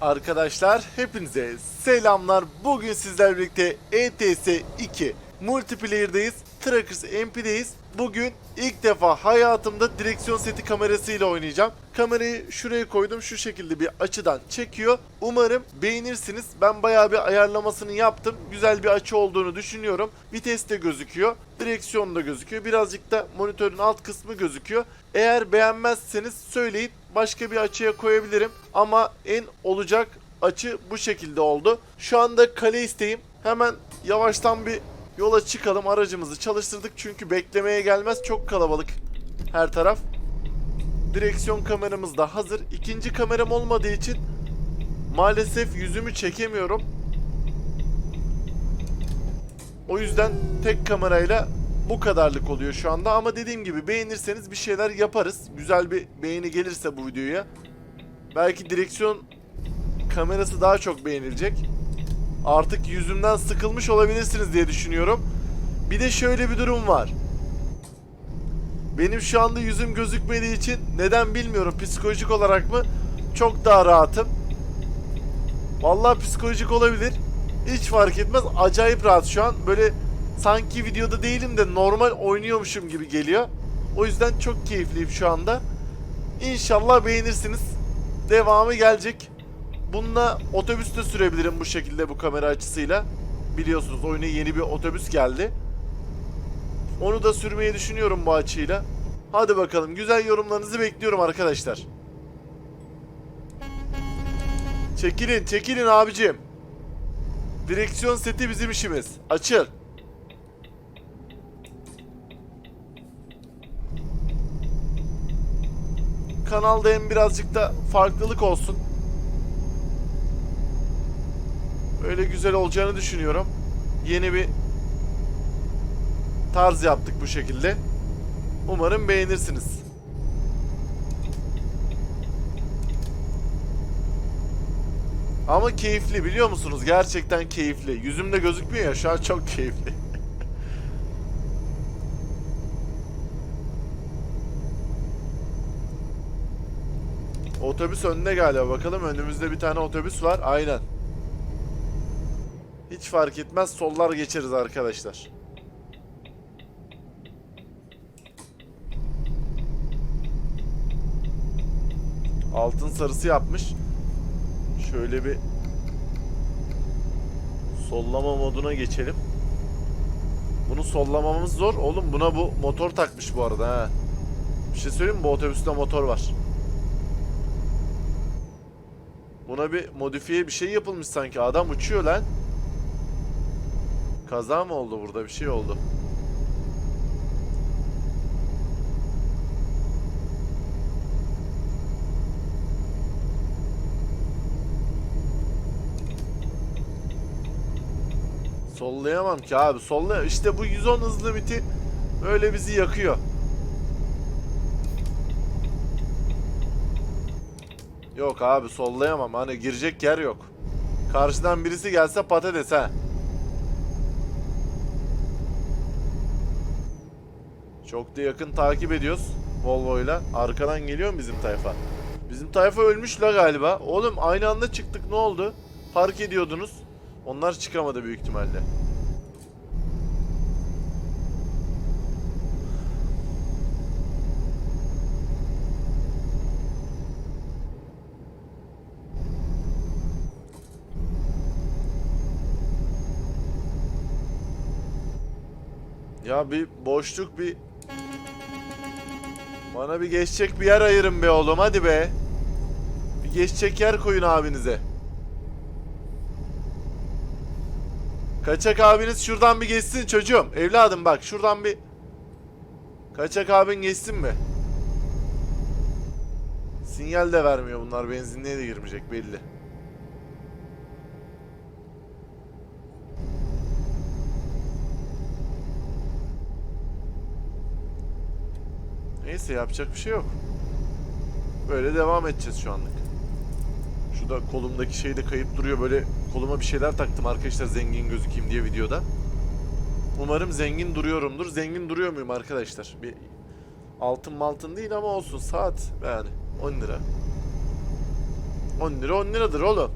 Arkadaşlar hepinize selamlar. Bugün sizlerle birlikte ETS 2 Multiplayer'dayız. Trackers MP'deyiz. Bugün ilk defa hayatımda direksiyon seti kamerasıyla oynayacağım. Kamerayı şuraya koydum. Şu şekilde bir açıdan çekiyor. Umarım beğenirsiniz. Ben bayağı bir ayarlamasını yaptım. Güzel bir açı olduğunu düşünüyorum. Vites de gözüküyor. Direksiyon da gözüküyor. Birazcık da monitörün alt kısmı gözüküyor. Eğer beğenmezseniz söyleyin. Başka bir açıya koyabilirim. Ama en olacak açı bu şekilde oldu. Şu anda kale isteyim. Hemen yavaştan bir yola çıkalım. Aracımızı çalıştırdık çünkü beklemeye gelmez. Çok kalabalık her taraf. Direksiyon kameramız da hazır. İkinci kameram olmadığı için maalesef yüzümü çekemiyorum. O yüzden tek kamerayla bu kadarlık oluyor şu anda ama dediğim gibi beğenirseniz bir şeyler yaparız. Güzel bir beğeni gelirse bu videoya. Belki direksiyon kamerası daha çok beğenilecek. Artık yüzümden sıkılmış olabilirsiniz diye düşünüyorum. Bir de şöyle bir durum var. Benim şu anda yüzüm gözükmediği için neden bilmiyorum psikolojik olarak mı çok daha rahatım. Vallahi psikolojik olabilir. Hiç fark etmez. Acayip rahat şu an. Böyle sanki videoda değilim de normal oynuyormuşum gibi geliyor. O yüzden çok keyifliyim şu anda. İnşallah beğenirsiniz. Devamı gelecek. Bununla otobüs de sürebilirim bu şekilde bu kamera açısıyla. Biliyorsunuz oyuna yeni bir otobüs geldi. Onu da sürmeyi düşünüyorum bu açıyla. Hadi bakalım güzel yorumlarınızı bekliyorum arkadaşlar. Çekilin çekilin abicim. Direksiyon seti bizim işimiz. Açıl. Kanalda hem birazcık da farklılık olsun. Öyle güzel olacağını düşünüyorum. Yeni bir tarz yaptık bu şekilde. Umarım beğenirsiniz. Ama keyifli biliyor musunuz? Gerçekten keyifli. Yüzümde gözükmüyor ya şu an çok keyifli. Otobüs önünde galiba. Bakalım önümüzde bir tane otobüs var. Aynen. Hiç fark etmez. Sollar geçeriz arkadaşlar. Altın sarısı yapmış. Şöyle bir sollama moduna geçelim. Bunu sollamamız zor. Oğlum buna bu motor takmış bu arada ha. Bir şey söyleyeyim mi? Bu otobüste motor var. Buna bir modifiye bir şey yapılmış sanki. Adam uçuyor lan. Kaza mı oldu burada? Bir şey oldu. Sollayamam ki abi. Solla işte bu 110 hız limiti öyle bizi yakıyor. Yok abi sollayamam. Hani girecek yer yok. Karşıdan birisi gelse patates ha. Çok da yakın takip ediyoruz Volvo'yla. Arkadan geliyor bizim tayfa? Bizim tayfa ölmüş la galiba. Oğlum aynı anda çıktık ne oldu? Fark ediyordunuz. Onlar çıkamadı büyük ihtimalle. Ya bir boşluk bir bana bir geçecek bir yer ayırın be oğlum hadi be. Bir geçecek yer koyun abinize. Kaçak abiniz şuradan bir geçsin çocuğum. Evladım bak şuradan bir Kaçak abin geçsin mi? Sinyal de vermiyor bunlar. Benzinliğe de girmeyecek belli. Neyse yapacak bir şey yok. Böyle devam edeceğiz şu anlık. Şu da kolumdaki şey de kayıp duruyor. Böyle koluma bir şeyler taktım arkadaşlar zengin gözükeyim diye videoda. Umarım zengin duruyorumdur. Zengin duruyor muyum arkadaşlar? Bir altın maltın değil ama olsun saat yani 10 lira. 10 lira 10 liradır oğlum.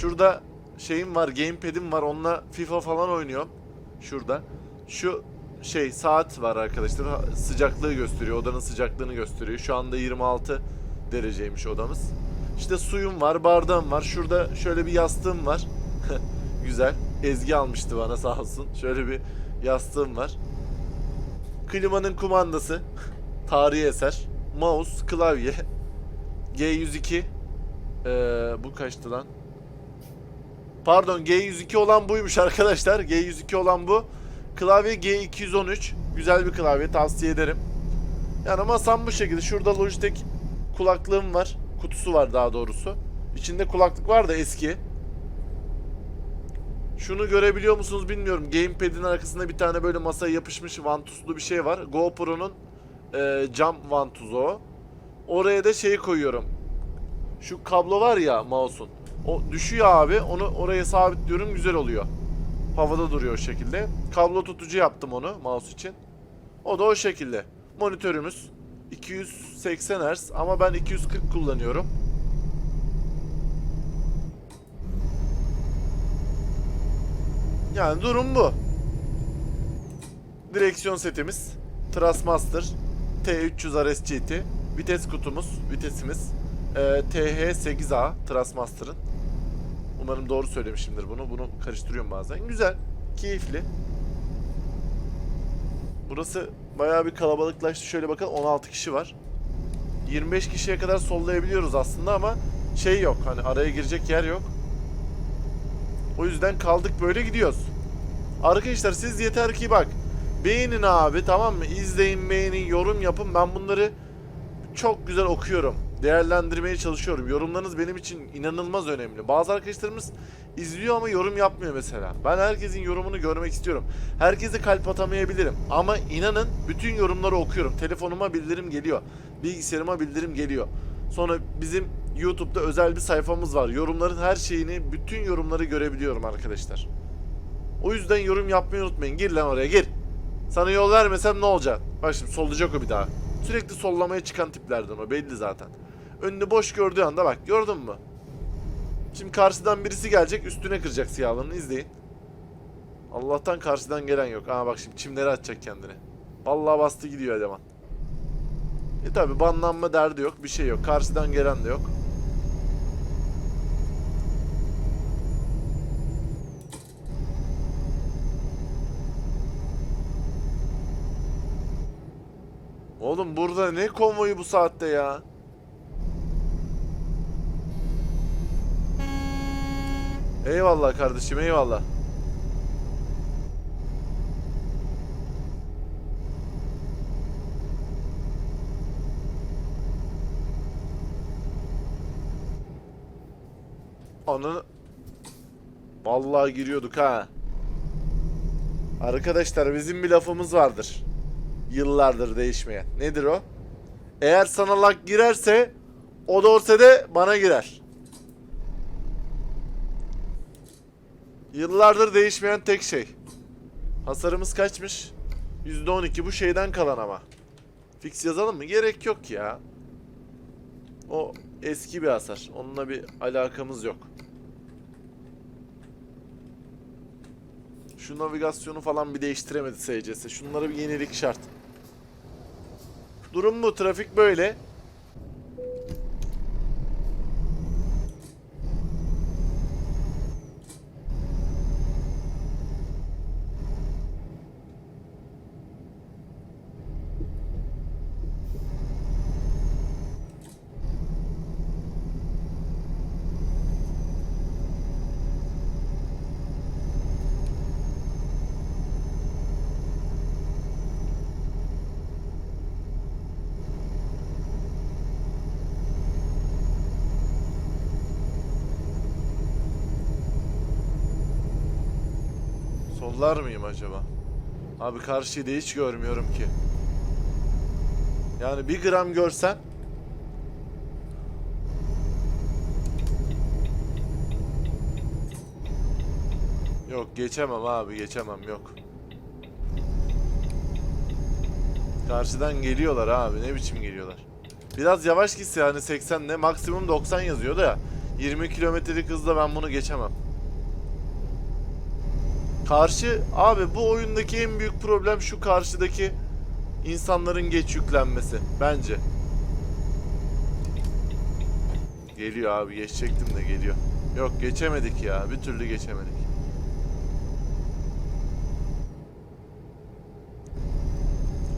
Şurada şeyim var, gamepad'im var. Onunla FIFA falan oynuyorum. Şurada. Şu şey saat var arkadaşlar. Sıcaklığı gösteriyor. Odanın sıcaklığını gösteriyor. Şu anda 26 dereceymiş odamız. İşte suyum var, bardağım var. Şurada şöyle bir yastığım var. Güzel. Ezgi almıştı bana sağ olsun. Şöyle bir yastığım var. Klimanın kumandası. Tarihi eser. Mouse, klavye. G102. Ee, bu kaçtı lan? Pardon G102 olan buymuş arkadaşlar. G102 olan bu. Klavye G213. Güzel bir klavye tavsiye ederim. Yani masam bu şekilde. Şurada Logitech kulaklığım var. Kutusu var daha doğrusu. İçinde kulaklık var da eski. Şunu görebiliyor musunuz bilmiyorum. Gamepad'in arkasında bir tane böyle masaya yapışmış vantuzlu bir şey var. GoPro'nun e, cam vantuzu o. Oraya da şeyi koyuyorum. Şu kablo var ya mouse'un. O düşüyor abi. Onu oraya sabitliyorum. Güzel oluyor. Havada duruyor o şekilde. Kablo tutucu yaptım onu mouse için. O da o şekilde. Monitörümüz 280 Hz ama ben 240 kullanıyorum. Yani durum bu. Direksiyon setimiz Trustmaster T300 RS GT Vites kutumuz, vitesimiz ee, TH8A Trustmaster'ın Umarım doğru söylemişimdir bunu. Bunu karıştırıyorum bazen. Güzel, keyifli. Burası bayağı bir kalabalıklaştı. Şöyle bakın 16 kişi var. 25 kişiye kadar sollayabiliyoruz aslında ama şey yok. Hani araya girecek yer yok. O yüzden kaldık böyle gidiyoruz. Arkadaşlar siz yeter ki bak beğenin abi tamam mı? İzleyin, beğenin, yorum yapın. Ben bunları çok güzel okuyorum. Değerlendirmeye çalışıyorum. Yorumlarınız benim için inanılmaz önemli. Bazı arkadaşlarımız izliyor ama yorum yapmıyor mesela. Ben herkesin yorumunu görmek istiyorum. Herkese kalp atamayabilirim. Ama inanın bütün yorumları okuyorum. Telefonuma bildirim geliyor. Bilgisayarıma bildirim geliyor. Sonra bizim YouTube'da özel bir sayfamız var. Yorumların her şeyini, bütün yorumları görebiliyorum arkadaşlar. O yüzden yorum yapmayı unutmayın. Gir lan oraya gir. Sana yol vermesem ne olacak? Bak şimdi sollayacak o bir daha. Sürekli sollamaya çıkan tiplerden o belli zaten. Önünü boş gördüğü anda bak gördün mü? Şimdi karşıdan birisi gelecek üstüne kıracak siyahlığını izleyin. Allah'tan karşıdan gelen yok. Aa bak şimdi çimleri atacak kendini. Vallahi bastı gidiyor eleman. E tabi banlanma derdi yok bir şey yok. Karşıdan gelen de yok. Oğlum burada ne konvoyu bu saatte ya? Eyvallah kardeşim eyvallah. Anı Vallahi giriyorduk ha. Arkadaşlar bizim bir lafımız vardır. Yıllardır değişmeyen. Nedir o? Eğer sana lag girerse o dorsede bana girer. Yıllardır değişmeyen tek şey. Hasarımız kaçmış? %12 bu şeyden kalan ama. Fix yazalım mı? Gerek yok ya. O eski bir hasar. Onunla bir alakamız yok. Şu navigasyonu falan bir değiştiremedi SCS. Şunlara bir yenilik şart. Durum bu. Trafik böyle. Sollar mıyım acaba? Abi karşıyı da hiç görmüyorum ki. Yani bir gram görsem Yok geçemem abi geçemem yok. Karşıdan geliyorlar abi ne biçim geliyorlar. Biraz yavaş gitse hani 80 ne maksimum 90 yazıyor da 20 kilometrelik hızla ben bunu geçemem. Karşı abi bu oyundaki en büyük problem şu karşıdaki insanların geç yüklenmesi bence. Geliyor abi geçecektim de geliyor. Yok geçemedik ya bir türlü geçemedik.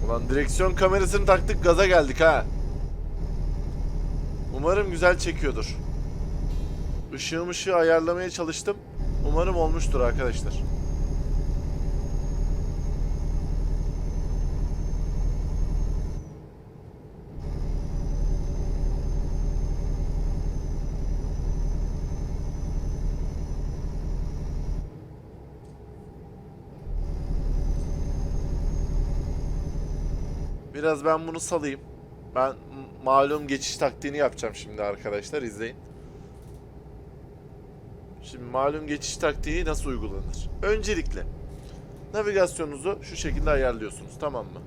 Ulan direksiyon kamerasını taktık gaza geldik ha. Umarım güzel çekiyordur. Işığı ışığı ayarlamaya çalıştım. Umarım olmuştur arkadaşlar. Biraz ben bunu salayım. Ben malum geçiş taktiğini yapacağım şimdi arkadaşlar izleyin. Şimdi malum geçiş taktiği nasıl uygulanır? Öncelikle navigasyonunuzu şu şekilde ayarlıyorsunuz tamam mı?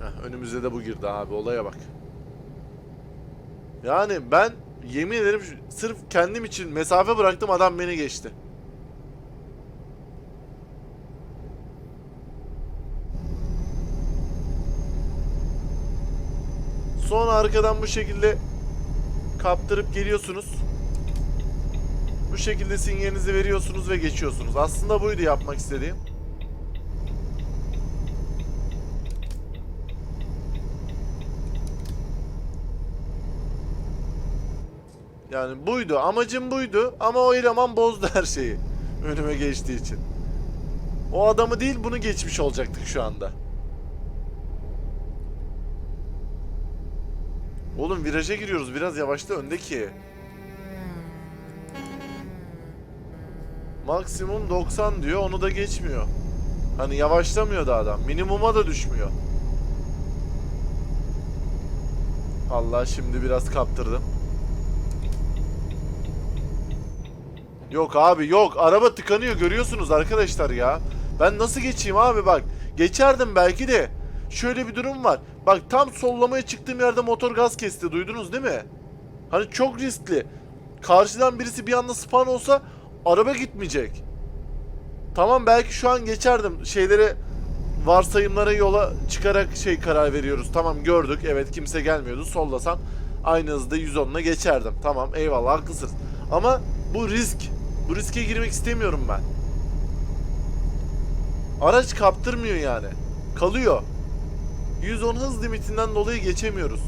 Heh, önümüzde de bu girdi abi olaya bak. Yani ben yemin ederim sırf kendim için mesafe bıraktım adam beni geçti. Sonra arkadan bu şekilde kaptırıp geliyorsunuz. Bu şekilde sinyalinizi veriyorsunuz ve geçiyorsunuz. Aslında buydu yapmak istediğim. Yani buydu. Amacım buydu. Ama o eleman bozdu her şeyi. Önüme geçtiği için. O adamı değil bunu geçmiş olacaktık şu anda. Oğlum viraja giriyoruz. Biraz yavaşla öndeki. Maksimum 90 diyor. Onu da geçmiyor. Hani yavaşlamıyor da adam. Minimuma da düşmüyor. Allah şimdi biraz kaptırdım. Yok abi yok. Araba tıkanıyor görüyorsunuz arkadaşlar ya. Ben nasıl geçeyim abi bak. Geçerdim belki de. Şöyle bir durum var. Bak tam sollamaya çıktığım yerde motor gaz kesti. Duydunuz değil mi? Hani çok riskli. Karşıdan birisi bir anda spawn olsa araba gitmeyecek. Tamam belki şu an geçerdim. Şeylere varsayımlara yola çıkarak şey karar veriyoruz. Tamam gördük. Evet kimse gelmiyordu. Sollasam aynı hızda 110'la geçerdim. Tamam eyvallah haklısınız. Ama bu risk. Bu riske girmek istemiyorum ben. Araç kaptırmıyor yani. Kalıyor. 110 hız limitinden dolayı geçemiyoruz.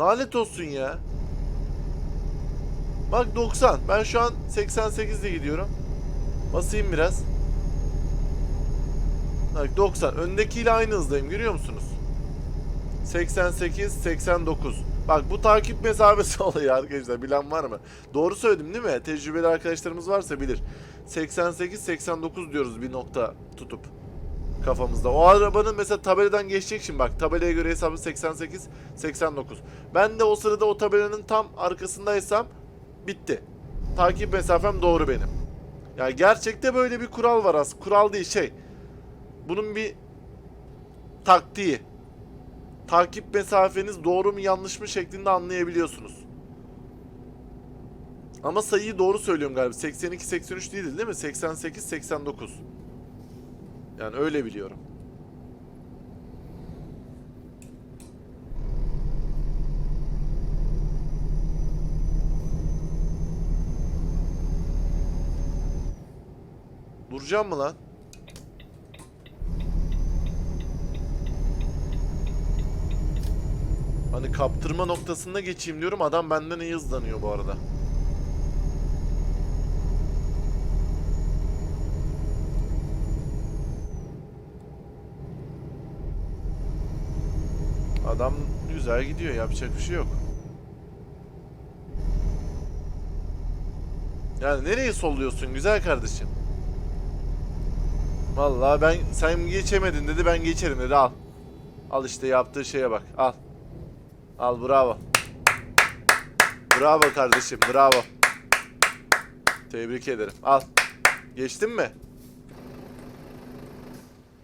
Lanet olsun ya. Bak 90. Ben şu an 88'de gidiyorum. Basayım biraz. Bak 90. Öndekiyle aynı hızdayım. Görüyor musunuz? 88, 89. Bak bu takip mesafesi oluyor arkadaşlar. Bilen var mı? Doğru söyledim değil mi? Tecrübeli arkadaşlarımız varsa bilir. 88, 89 diyoruz bir nokta tutup kafamızda. O arabanın mesela tabeladan geçecek şimdi bak tabelaya göre hesabı 88 89. Ben de o sırada o tabelanın tam arkasındaysam bitti. Takip mesafem doğru benim. Ya gerçekte böyle bir kural var aslında. Kural değil şey. Bunun bir taktiği. Takip mesafeniz doğru mu yanlış mı şeklinde anlayabiliyorsunuz. Ama sayıyı doğru söylüyorum galiba. 82 83 değildi değil mi? 88 89. Yani öyle biliyorum. Duracağım mı lan? Hani kaptırma noktasında geçeyim diyorum. Adam benden iyi hızlanıyor bu arada. Adam güzel gidiyor. Yapacak bir şey yok. Yani nereye solluyorsun güzel kardeşim? Vallahi ben sen geçemedin dedi ben geçerim dedi al. Al işte yaptığı şeye bak al. Al bravo. Bravo kardeşim bravo. Tebrik ederim. Al. Geçtin mi?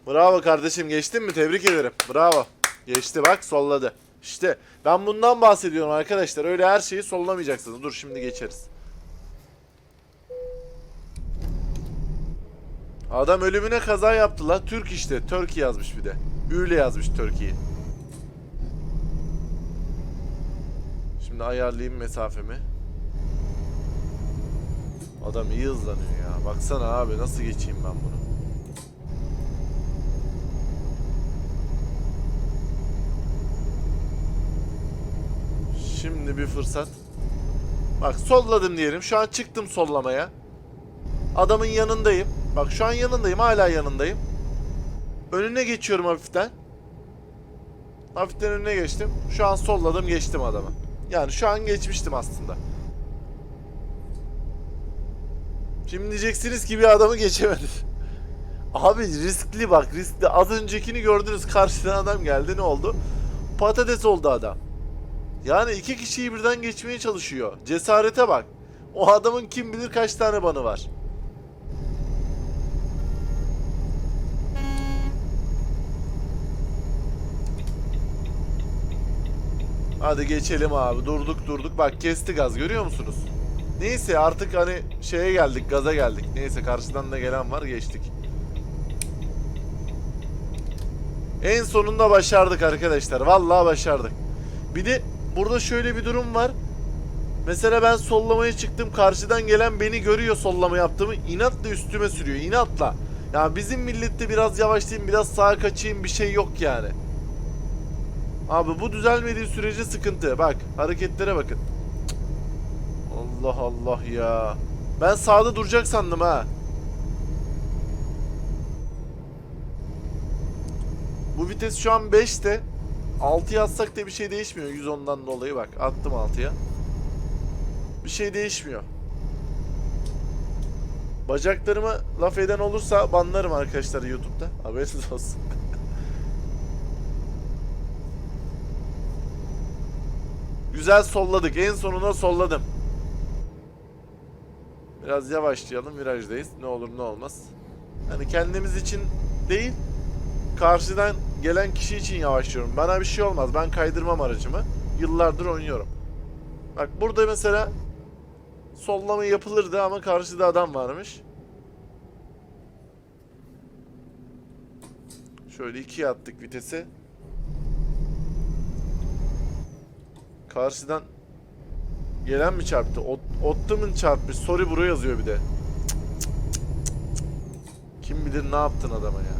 Bravo kardeşim geçtin mi? Tebrik ederim. Bravo. Geçti bak solladı. İşte ben bundan bahsediyorum arkadaşlar. Öyle her şeyi sollamayacaksınız. Dur şimdi geçeriz. Adam ölümüne kaza yaptı la. Türk işte. Turkey yazmış bir de. Üyle yazmış Turkey'yi. Şimdi ayarlayayım mesafemi. Adam iyi hızlanıyor ya. Baksana abi nasıl geçeyim ben bunu. Şimdi bir fırsat. Bak solladım diyelim. Şu an çıktım sollamaya. Adamın yanındayım. Bak şu an yanındayım. Hala yanındayım. Önüne geçiyorum hafiften. Hafiften önüne geçtim. Şu an solladım geçtim adamı. Yani şu an geçmiştim aslında. Şimdi diyeceksiniz ki bir adamı geçemedi. Abi riskli bak riskli. Az öncekini gördünüz karşıdan adam geldi ne oldu? Patates oldu adam. Yani iki kişiyi birden geçmeye çalışıyor. Cesarete bak. O adamın kim bilir kaç tane banı var. Hadi geçelim abi. Durduk durduk. Bak kesti gaz görüyor musunuz? Neyse artık hani şeye geldik gaza geldik. Neyse karşıdan da gelen var geçtik. En sonunda başardık arkadaşlar. Vallahi başardık. Bir de burada şöyle bir durum var. Mesela ben sollamaya çıktım. Karşıdan gelen beni görüyor sollama yaptığımı. inatla üstüme sürüyor. inatla. Yani bizim millette biraz yavaşlayayım, biraz sağa kaçayım bir şey yok yani. Abi bu düzelmediği sürece sıkıntı. Bak hareketlere bakın. Allah Allah ya. Ben sağda duracak sandım ha. Bu vites şu an 5'te. 6'ya atsak da bir şey değişmiyor 110'dan dolayı bak. Attım 6'ya. Bir şey değişmiyor. Bacaklarıma laf eden olursa banlarım arkadaşlar YouTube'da. Haberiniz olsun. Güzel solladık. En sonuna solladım. Biraz yavaşlayalım. Virajdayız. Ne olur ne olmaz. Hani kendimiz için değil, karşıdan gelen kişi için yavaşlıyorum. Bana bir şey olmaz. Ben kaydırmam aracımı. Yıllardır oynuyorum. Bak burada mesela sollama yapılırdı ama karşıda adam varmış. Şöyle ikiye attık vitesi. Karşıdan gelen mi çarptı? Ot, Ottoman çarpmış. Sorry bro yazıyor bir de. Kim bilir ne yaptın adama ya.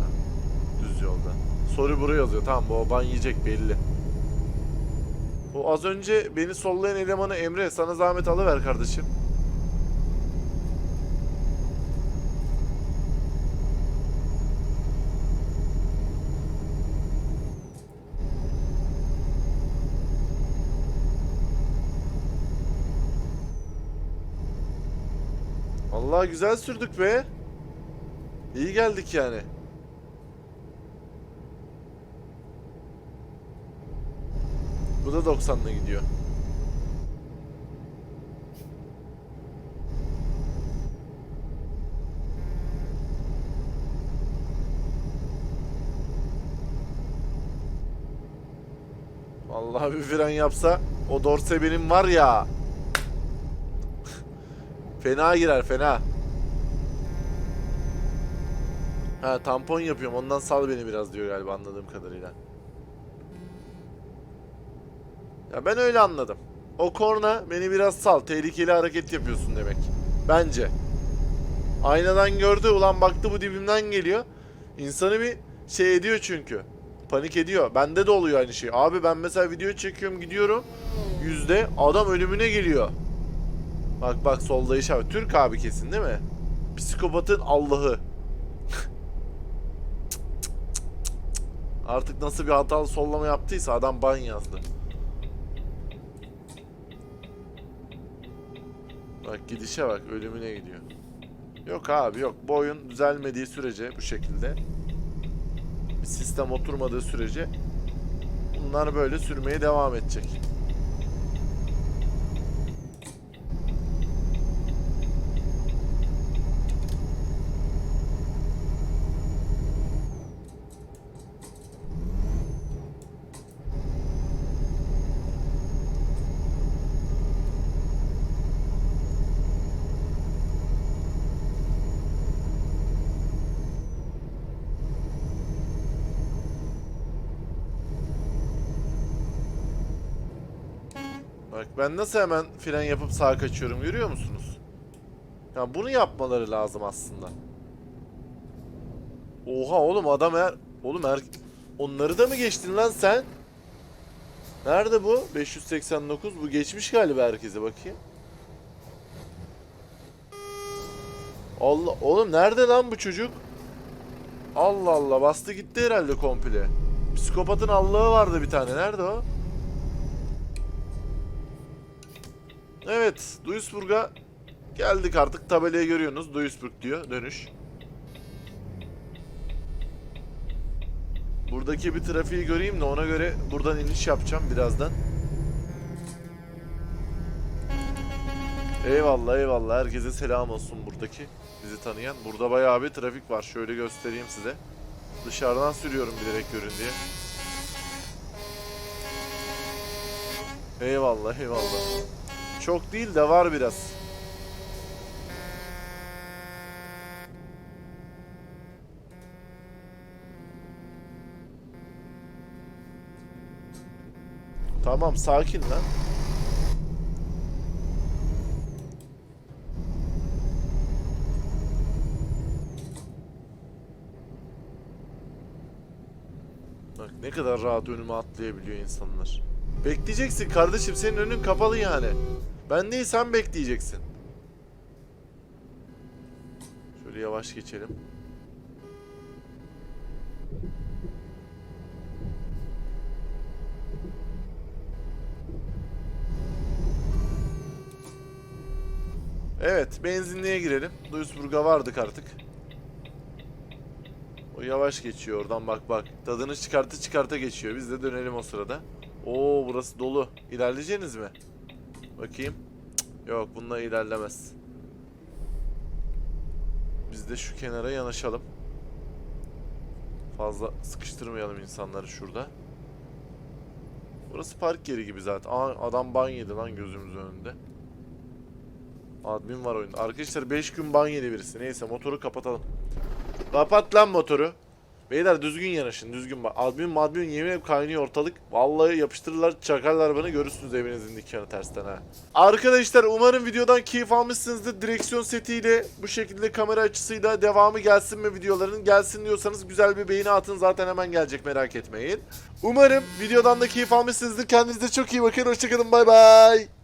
Düz yolda. Sorry bro yazıyor. Tamam bu o ban yiyecek belli. O az önce beni sollayan elemanı Emre sana zahmet alıver kardeşim. Allah güzel sürdük be. İyi geldik yani. Bu da 90'la gidiyor. Allah bir fren yapsa o dorse benim var ya. fena girer fena. Ha tampon yapıyorum ondan sal beni biraz diyor galiba anladığım kadarıyla. Ya ben öyle anladım. O korna beni biraz sal. Tehlikeli hareket yapıyorsun demek. Bence. Aynadan gördü ulan baktı bu dibimden geliyor. İnsanı bir şey ediyor çünkü. Panik ediyor. Bende de oluyor aynı şey. Abi ben mesela video çekiyorum gidiyorum. Yüzde adam ölümüne geliyor. Bak bak solda işaret. Türk abi kesin değil mi? Psikopatın Allah'ı. Artık nasıl bir hatalı sollama yaptıysa adam ban yazdı. Bak gidişe bak ölümüne gidiyor. Yok abi yok. Bu oyun düzelmediği sürece bu şekilde bir sistem oturmadığı sürece bunlar böyle sürmeye devam edecek. Bak ben nasıl hemen fren yapıp sağa kaçıyorum görüyor musunuz? Ya bunu yapmaları lazım aslında. Oha oğlum adam er... Oğlum er... Onları da mı geçtin lan sen? Nerede bu? 589. Bu geçmiş galiba herkese bakayım. Allah oğlum nerede lan bu çocuk? Allah Allah bastı gitti herhalde komple. Psikopatın Allah'ı vardı bir tane. Nerede o? Evet, Duisburg'a geldik artık. Tabelayı görüyorsunuz. Duisburg diyor. Dönüş. Buradaki bir trafiği göreyim de ona göre buradan iniş yapacağım birazdan. Eyvallah eyvallah. Herkese selam olsun buradaki bizi tanıyan. Burada bayağı bir trafik var. Şöyle göstereyim size. Dışarıdan sürüyorum bilerek görün diye. Eyvallah eyvallah. Çok değil de var biraz. Tamam sakin lan. Bak ne kadar rahat önüme atlayabiliyor insanlar. Bekleyeceksin kardeşim senin önün kapalı yani. Ben değil sen bekleyeceksin. Şöyle yavaş geçelim. Evet, benzinliğe girelim. Duisburg'a vardık artık. O yavaş geçiyor oradan bak bak. Tadını çıkartı çıkarta geçiyor. Biz de dönelim o sırada. Oo burası dolu. İlerleyeceğiniz mi? Bakayım. Yok bununla ilerlemez. Biz de şu kenara yanaşalım. Fazla sıkıştırmayalım insanları şurada. Burası park yeri gibi zaten. Aa, adam ban yedi lan gözümüzün önünde. Admin var oyunda. Arkadaşlar 5 gün ban yedi birisi. Neyse motoru kapatalım. Kapat lan motoru. Beyler düzgün yanaşın düzgün bak. Admin madmin yemin hep kaynıyor ortalık. Vallahi yapıştırırlar çakarlar bana görürsünüz evinizin dükkanı tersten ha. Arkadaşlar umarım videodan keyif almışsınızdır. Direksiyon setiyle bu şekilde kamera açısıyla devamı gelsin mi videoların? Gelsin diyorsanız güzel bir beğeni atın zaten hemen gelecek merak etmeyin. Umarım videodan da keyif almışsınızdır. Kendinize çok iyi bakın. Hoşçakalın bay bay.